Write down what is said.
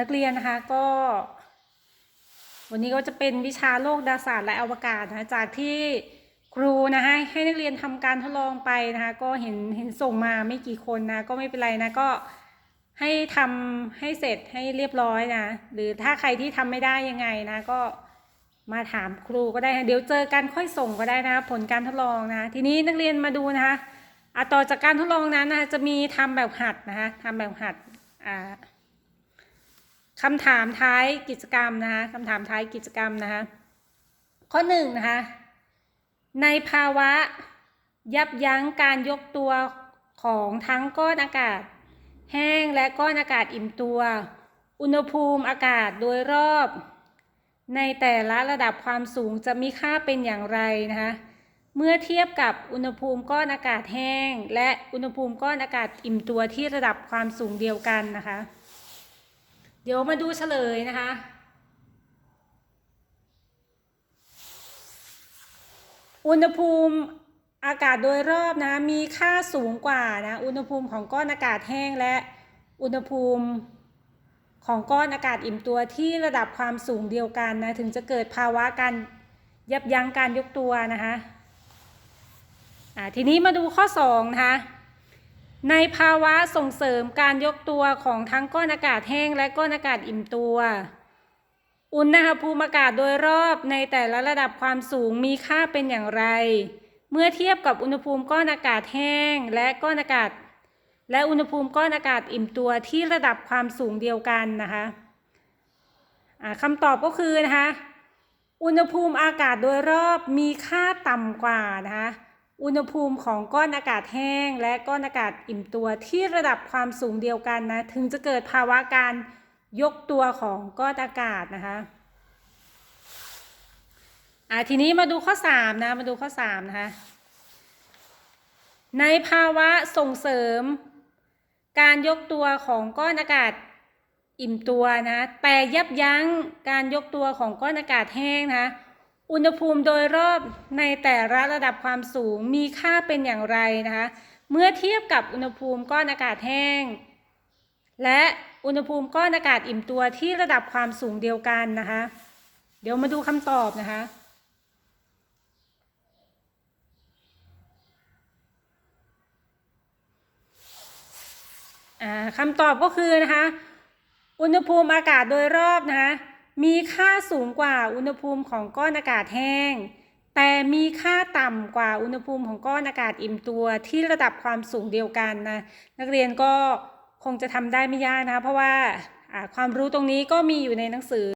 นักเรียนนะคะก็ วันนี้ก็จะเป็นวิชาโลกดาราศาสตร์และอวกาศนะคะจากที่ครูนะคะให้นักเรียนทำการทดลองไปนะคะก็เห็นเห็นส่งมาไม่กี่คนนะก็ไม่เป็นไรนะก็ให้ทำให้เสร็จให้เรียบร้อยนะหรือถ้าใครที่ทำไม่ได้ยังไงนะก็มาถามครูก็ได้นะเดี๋ยวเจอกันค่อยส่งก็ได้นะผลการทดลองนะทีนี้นักเรียนมาดูนะคะอะต่อจากการทดลองนั้นนะจะมีทำแบบหัดนะคะทำแบบหัดอ่า คำถามท้ายกิจกรรมนะคะคำถามท้ายกิจกรรมนะคะ ข้อหนึ่งนะคะ ในภาวะยับยั้งการยกตัวของทั้งก้อนอากาศ แห้งและก้อนอากาศอิ่มตัว อุณหภูมิอากาศโดยรอบ ในแต่ละระดับความสูงจะมีค่าเป็นอย่างไรนะคะ เมื่อเทียบกับอุณหภูมิก้อนอากาศแห้ง และอุณหภูมิก้อนอากาศอิ่มตัวที่ระดับความสูงเดียวกันนะคะ ดี๋ยวมาดูเฉลยนะคะ อุณหภูมิอากาศโดยรอบนะมีค่าสูงกว่านะอุณหภูมิของก้อนอากาศแห้งและอุณหภูมิของก้อนอากาศอิ่มตัวที่ระดับความสูงเดียวกันนะถึงจะเกิดภาวะการยับยั้งการยกตัวนะคะทีนี้มาดูข้อ2นะคะ ในภาวะส่งเสริมการยกตัวของทั้งก้อนอากาศแห้งและก้อนอากาศอิ่มตัว อุณหภูมิอากาศโดยรอบในแต่ละระดับความสูงมีค่าเป็นอย่างไร เมื่อเทียบกับอุณหภูมิก้อนอากาศแห้งและก้อนอากาศ และอุณหภูมิก้อนอากาศอิ่มตัวที่ระดับความสูงเดียวกันนะคะอ่าคำตอบก็คือนะคะ อุณหภูมิอากาศโดยรอบมีค่าต่ำกว่านะคะ อุณหภูมิของก้อนอากาศแห้ง และก้อนอากาศอิ่มตัวที่ระดับความสูงเดียวกันนะ ถึงจะเกิดภาวะการยกตัวของก้อนอากาศนะคะอ่าทีนี้มาดูข้อ3นะมาดูข้อ3นะคะในภาวะส่งเสริม การยกตัวของก้อนอากาศอิ่มตัวนะแต่ยับยั้งการยกตัวของก้อนอากาศแห้งนะ อุณหภูมิโดยรอบในแต่ละระดับความสูงมีค่าเป็นอย่างไรนะคะ เมื่อเทียบกับอุณหภูมิก้อนอากาศแห้ง และอุณหภูมิก้อนอากาศอิ่มตัวที่ระดับความสูงเดียวกันนะคะ เดี๋ยวมาดูคำตอบนะคะคำตอบก็คือนะคะ อุณหภูมิอากาศโดยรอบนะคะ มีค่าสูงกว่าอุณหภูมิของก้อนอากาศแห้ง แต่มีค่าต่ำกว่าอุณหภูมิของก้อนอากาศอิ่มตัวที่ระดับความสูงเดียวกันนะนักเรียนก็คงจะทำได้ไม่ยากนะคะเพราะว่าความรู้ตรงนี้ก็มีอยู่ในหนังสือ